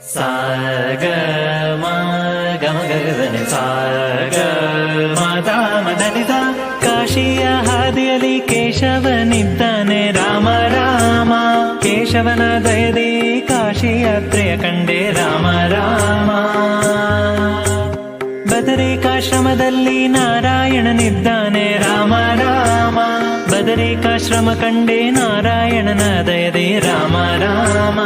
सा ಮದನಿದ ಕಾಶಿಯ ಹಾದಿಯಲ್ಲಿ ಕೇಶವನಿದ್ದಾನೆ ರಾಮ ರಾಮ. ಕೇಶವನ ದಯದಿ ಕಾಶಿಯ ಪ್ರಿಯ ಕಂಡೆ ರಾಮ ರಾಮ. ಬದರಿಕಾಶ್ರಮದಲ್ಲಿ ನಾರಾಯಣನಿದ್ದಾನೆ ರಾಮ ರಾಮ. ಬದರಿಕಾಶ್ರಮ ಕಂಡೆ ನಾರಾಯಣನ ದಯದಿ ರಾಮ ರಾಮ.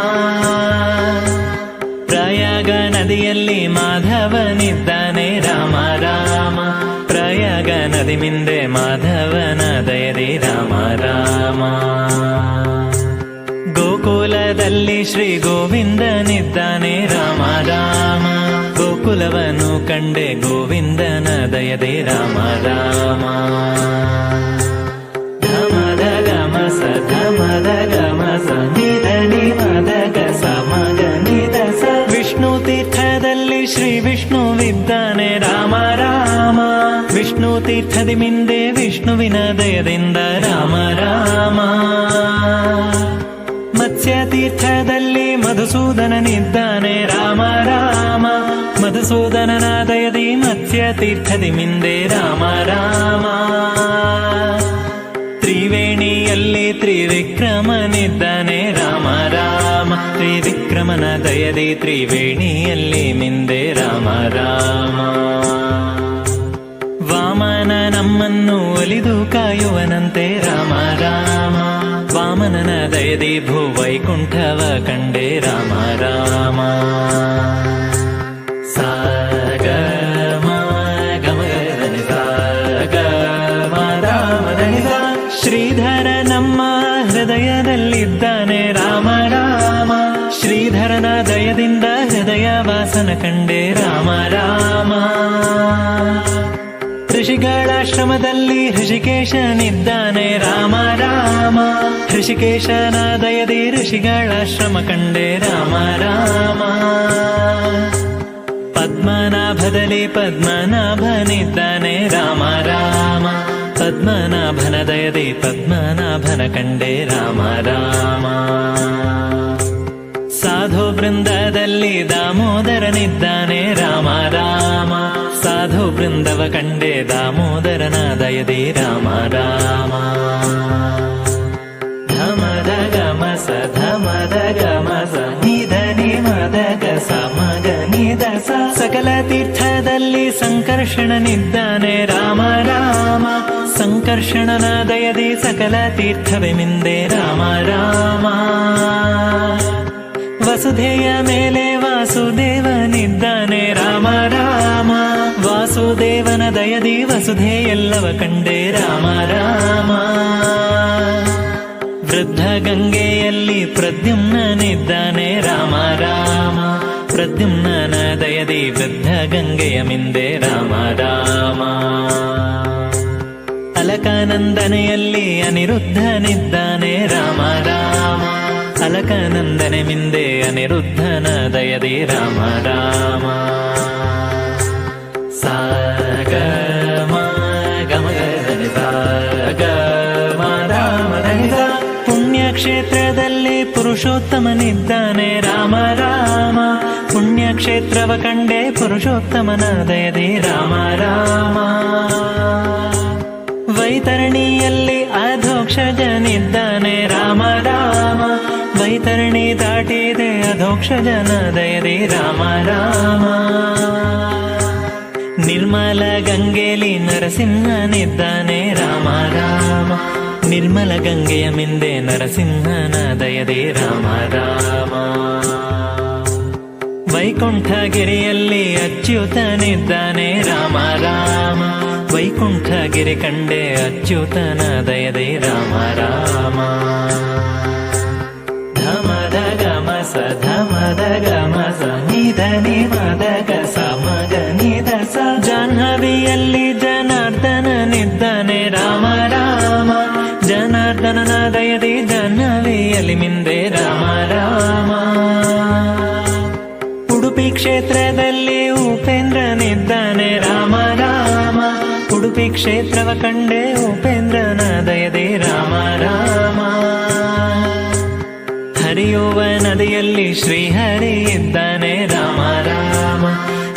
ಪ್ರಯಾಗ ನದಿಯಲ್ಲಿ ಮಾಧವನಿದ್ದಾನೆ ರಾಮ ರಾಮ. ಪ್ರಯಾಗ ನದಿ ಮಿಂದೆ ಮಾಧವನ ದಯದಿ ರಾಮ ರಾಮ. ಗೋಕುಲದಲ್ಲಿ ಶ್ರೀ ಗೋವಿಂದನಿದ್ದಾನೆ ರಾಮ ರಾಮ. ಗೋಕುಲವನ್ನು ಕಂಡೆ ಗೋವಿಂದನ ದಯದೆ ರಾಮ ರಾಮ. ಶ್ರೀ ವಿಷ್ಣುವಿದ್ದಾನೆ ರಾಮ ರಾಮ. ವಿಷ್ಣು ತೀರ್ಥದಿ ಮಿಂದೆ ವಿಷ್ಣುವಿನ ದಯದಿಂದ ರಾಮ ರಾಮ. ಮತ್ಸ್ಯ ತೀರ್ಥದಲ್ಲಿ ಮಧುಸೂದನನಿದ್ದಾನೆ ರಾಮ ರಾಮ. ಮಧುಸೂದನನ ದಯದಿ ಮತ್ಸ್ಯ ತೀರ್ಥದಿ ಮಿಂದೆ ರಾಮ ರಾಮ. ತ್ರಿವೇಣಿಯಲ್ಲಿ ತ್ರಿವಿಕ್ರಮನಿದ್ದಾನೆ ರಾಮ ರಾಮ. ತ್ರಿವಿಕ್ರಮನ ದಯದಿ ತ್ರಿವೇಣಿಯಲ್ಲಿ ಮಿಂದೆ ರಾಮ ರಾಮ. ವಾಮನ ನಮ್ಮನ್ನು ಒಲಿದು ಕಾಯುವನಂತೆ ರಾಮ ರಾಮ. ವಾಮನನ ದಯದಿ ಭೂವೈಕುಂಠವ ಕಂಡೆ ರಾಮ ರಾಮ. ಶ್ರೀಧರ ನಮ್ಮ ಹೃದಯದಲ್ಲಿದ್ದಾನೆ ರಾಮ ಶ್ರೀಧರನ ದಯದಿಂದ ಹೃದಯ ವಾಸನ ಕಂಡೆ ರಾಮ ರಾಮ. ಋಷಿಗಳಾಶ್ರಮದಲ್ಲಿ ಹೃಷಿಕೇಶನಿದ್ದಾನೆ ರಾಮ ರಾಮ. ಋಷಿಕೇಶನ ದಯದಿ ಋಷಿಗಳಾಶ್ರಮ ಕಂಡೆ ರಾಮ ರಾಮ. ಪದ್ಮನಾಭದಲ್ಲಿ ಪದ್ಮನಾಭನಿದ್ದಾನೆ ರಾಮ ರಾಮ. ಪದ್ಮನಾಭನ ದಯದಿ ಪದ್ಮನಾಭನ ಕಂಡೆ ರಾಮ ರಾಮ. ಸಾಧು ಬೃಂದದಲ್ಲಿ ದಾಮೋದರನಿದ್ದಾನೆ ರಾಮ ರಾಮ, ಸಾಧು ಬೃಂದವ ಕಂಡೆ. ದಾಮೋದರನ ದಯದಿ ರಾಮ ರಾಮ. ಧಮದ ಗಮ ಧಮದ ಗಮ ಸ ಮದ ಮಗ ಸಕಲ ತೀರ್ಥದಲ್ಲಿ ಸಂಕರ್ಷಣನಿದ್ದಾನೆ ರಾಮ ರಾಮ ಸಂಕರ್ಷಣನ ದಯದಿ ಸಕಲ ತೀರ್ಥವೆ ಮಿಂದೆ. ರಾಮ ರಾಮ. ವಸುಧೆಯ ಮೇಲೆ ವಾಸುದೇವನಿದ್ದಾನೆ ರಾಮ ರಾಮ, ವಾಸುದೇವನ ದಯದಿ ವಸುಧೆ ಎಲ್ಲವ ಕಂಡೆ. ರಾಮ ರಾಮ, ವೃದ್ಧ ಗಂಗೆಯಲ್ಲಿ ಪ್ರದ್ಯುಮ್ನನಿದ್ದಾನೆ ರಾಮ ರಾಮ, ಪ್ರದ್ಯುಮ್ನನ ದಯದಿ ವೃದ್ಧ ಗಂಗೆಯ ಮಿಂದೆ. ರಾಮ ರಾಮ, ಅಲಕಾನಂದನೆಯಲ್ಲಿ ಅನಿರುದ್ಧನಿದ್ದಾನೆ ರಾಮ ರಾಮ ಅಲಕಾನಂದನೆ ಮಿಂದೆ ಅನಿರುದ್ಧನ ದಯದಿ ರಾಮ ರಾಮ ಸಾ ಗ ಮ ಗಮ ಗಗನೆ ಸಾ ಗ ಮ ರಾಮ ಧನಿ ಸಾ. ಪುಣ್ಯಕ್ಷೇತ್ರದಲ್ಲಿ ಪುರುಷೋತ್ತಮನಿದ್ದಾನೆ ರಾಮ ರಾಮ ಪುಣ್ಯಕ್ಷೇತ್ರವ ಕಂಡೆ ಪುರುಷೋತ್ತಮನ ದಯದಿ ರಾಮ ರಾಮ ದಾಟಿದೆ ಅಧೋಕ್ಷಜನ ದಯದಿ ರಾಮ ರಾಮ. ನಿರ್ಮಲ ಗಂಗೆಲಿ ನರಸಿಂಹನಿದ್ದಾನೆ ರಾಮ ರಾಮ. ನಿರ್ಮಲ ಗಂಗೆಯ ಮಿಂದೆ ನರಸಿಂಹನ ದಯದಿ ರಾಮ ರಾಮ. ವೈಕುಂಠಗಿರಿಯಲ್ಲಿ ಅಚ್ಯುತನಿದ್ದಾನೆ ರಾಮ ರಾಮ. ವೈಕುಂಠಗಿರಿ ಕಂಡೆ ಅಚ್ಯುತನ ದಯದೆ ರಾಮ ರಾಮ. ಸ ಧಮದ ಗಮ ಸ ನಿಧ ನಿಮದ ಗ ಮಗ ನಿಧ ಸ ರಾಮ ರಾಮ ಜನಾರ್ದನನ ದಯದಿ ಜಾಹ್ನವಿಯಲ್ಲಿ ಮಿಂದೆ ರಾಮ ರಾಮ. ಉಡುಪಿ ಕ್ಷೇತ್ರದಲ್ಲಿ ಉಪೇಂದ್ರನಿದ್ದಾನೆ ರಾಮ ರಾಮ. ಉಡುಪಿ ಕ್ಷೇತ್ರವ ಕಂಡೆ ಉಪೇಂದ್ರನ ದಯದೆ ರಾಮ ರಾಮ. ನದಿಯಲ್ಲಿ ಶ್ರೀಹರಿ ಇದ್ದಾನೆ. ರಾಮ ರಾಮ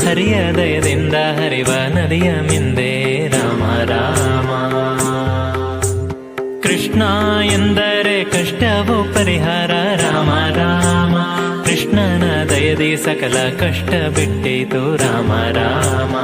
ಹರಿಯ ದಯದಿಂದ ಹರಿವ ನದಿಯ ಮಿಂದೆ. ರಾಮ ರಾಮ. ಕೃಷ್ಣ ಎಂದರೆ ಕಷ್ಟವು ಪರಿಹಾರ. ರಾಮ ರಾಮ, ಕೃಷ್ಣನ ದಯದಿ ಸಕಲ ಕಷ್ಟ ಬಿಟ್ಟಿತು. ರಾಮ ರಾಮ.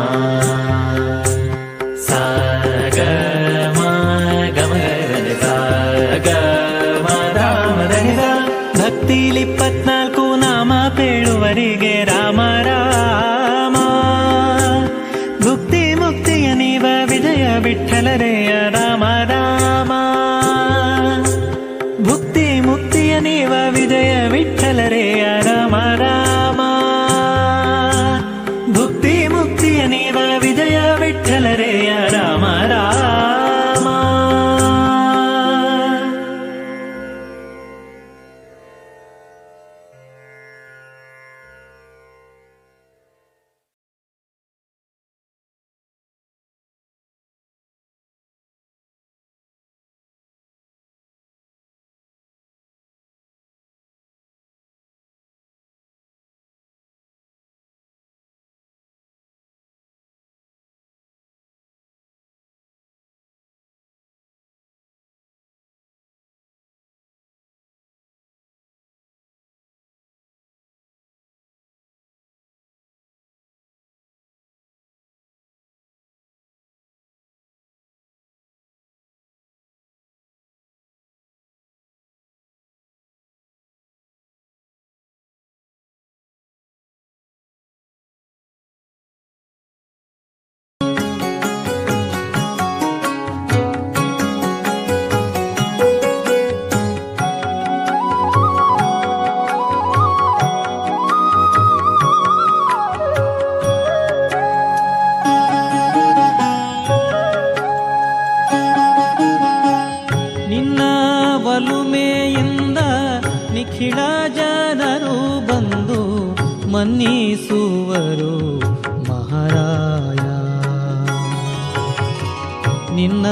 ನಿನ್ನ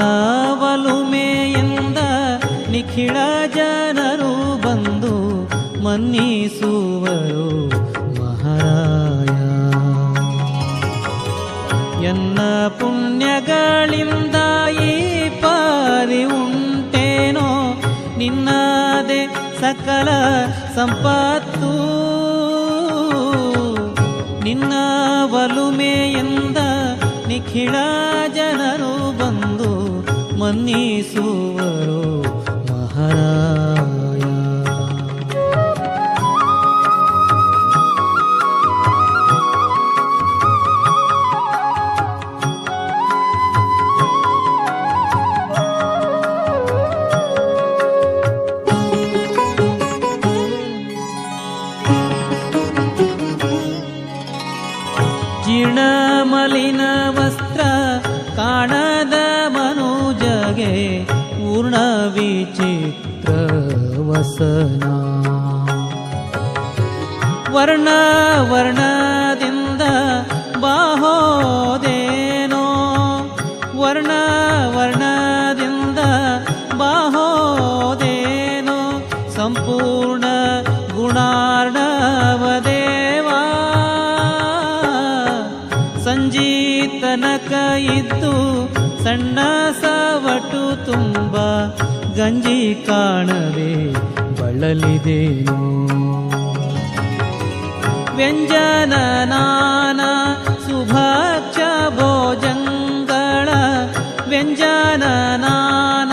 ವಲುಮೆಯಿಂದ ನಿಖಿಳ ಜನರು ಬಂದು ಮನ್ನಿಸುವರು ಮಹಾರಾಯ. ಎನ್ನ ಪುಣ್ಯಗಳಿಂದ ಈ ಪಾರಿ ಉಂಟೇನೋ ನಿನ್ನದೇ ಸಕಲ ಸಂಪತ್ತು. ನಿನ್ನ ವಲುಮೆಯಿಂದ ನಿಖಿಳ ಜನರು ಬಂದು ಮನ್ನಿಸುವರು ಮಹಾರಾಯ ವಸನ ವರ್ಣ ವರ್ಣದಿಂದ ಬಾಹೋದೇನೋ. ವರ್ಣ ವರ್ಣದಿಂದ ಬಾಹೋದೇನೋ. ಸಂಪೂರ್ಣ ಗುಣಾರ್ಣವ ದೇವಾ ಸಂಜೀತನಕ ಇದ್ದು ಸಣ್ಣ ಸವಟು ತುಂಬ ಗಂಜಿ ಕಾಣದೆ ಬಳಲಿದೇನೋ? ವ್ಯಂಜನ ನಾನ ಸುಭಕ್ಷ ಭೋಜಂಗಳ. ವ್ಯಂಜನ ನಾನ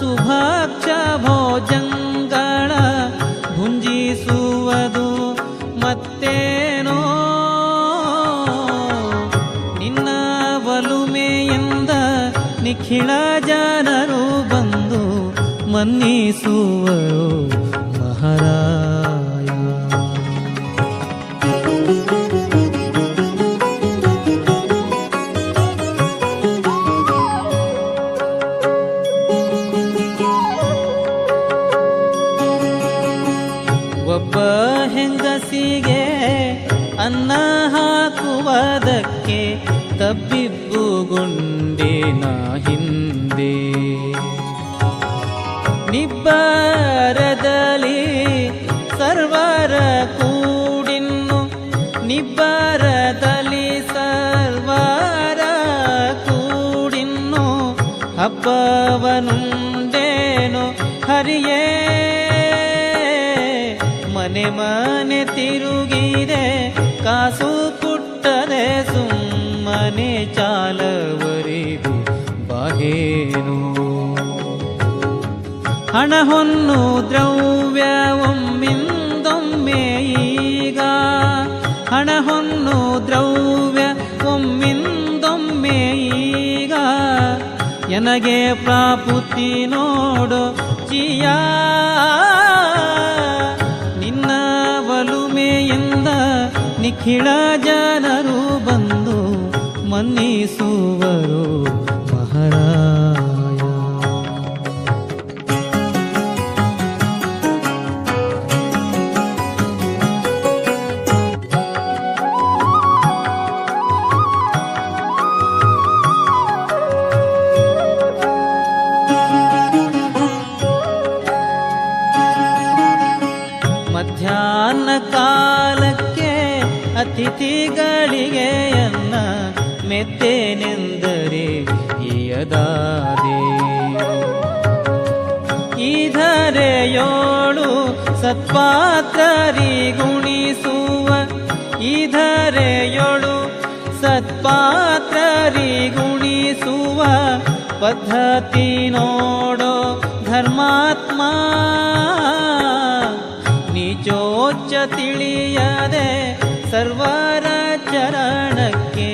ಸುಭಕ್ಷ ಭೋಜಂಗಳ. ಭುಂಜಿಸುವುದು ಮತ್ತೇನೋ? ನಿನ್ನ ವಲುಮೆಯಿಂದ ನಿಖಿಳ ಮನ್ನಿಸುವರು ಮಹಾರಾಯ. ಒಬ್ಬ ಹೆಂಗಸಿಗೆ ಅನ್ನ ಹಾಕುವುದಕ್ಕೆ ತಬ್ಬಿಬ್ಬುಗೊಂಡಿನ ಇಬ್ಬರದಲ್ಲಿ ಸರ್ವಾರ ಕೂಡಿನ್ನು ಹಬ್ಬವನುಂಡೇನು ಹರಿಯೇ? ಮನೆ ಮನೆ ತಿರುಗಿದೆ, ಕಾಸು ಪುಟ್ಟದೆ ಸುಮ್ಮನೆ ಚಾಲವರಿಗೂ ಬಾಗೇನು? ಹಣ ಹೊನ್ನು ದ್ರವ್ಯ ಒಮ್ಮಿಂದ ಹಣ ಹೊನ್ನು ದ್ರವ್ಯ ಒಮ್ಮಿಂದೊಮ್ಮೆ ಈಗ ಎನಗೆ ಪ್ರಾಪುತಿ ನೋಡು ಜಿಯ ನಿನ್ನ ಒಲುಮೆಯಿಂದ ನಿಖಿಳ ಜನರು ಬಂದು ಮನ್ನಿಸುವರು ಮಹಾರಾಯ ಅತಿಥಿಗಳಿಗೆ ಅನ್ನ ಮೆತ್ತೇನೆಂದರೆ ಇಯದಾದೆ ಈಧರೆಯೋಳು ಸತ್ಪಾತ್ರರಿ ಗುಣಿಸುವ. ಈಧರೆಯೋಳು ಸತ್ಪಾತ್ರರಿ ಗುಣಿಸುವ. ಪದ್ಧತಿ ನೋಡೋ ಧರ್ಮಾತ್ಮ ನೀಚೋಚ್ಚ ತಿಳಿಯದೆ ಸರ್ವರ ಚರಣಕ್ಕೆ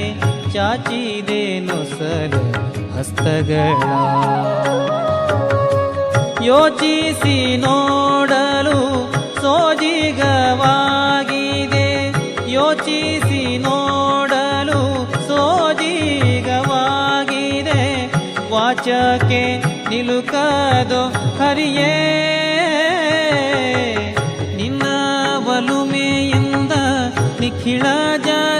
ಚಾಚಿದೇನು ಸರ ಹಸ್ತಗಳ? ಯೋಚಿಸಿ ನೋಡಲು ಸೋಜಿಗವಾಗಿದೆ. ಯೋಚಿಸಿ ನೋಡಲು ಸೋಜಿಗವಾಗಿದೆ. ವಾಚಕ್ಕೆ ನಿಲುಕದು ಹರಿಯೇ खिला जा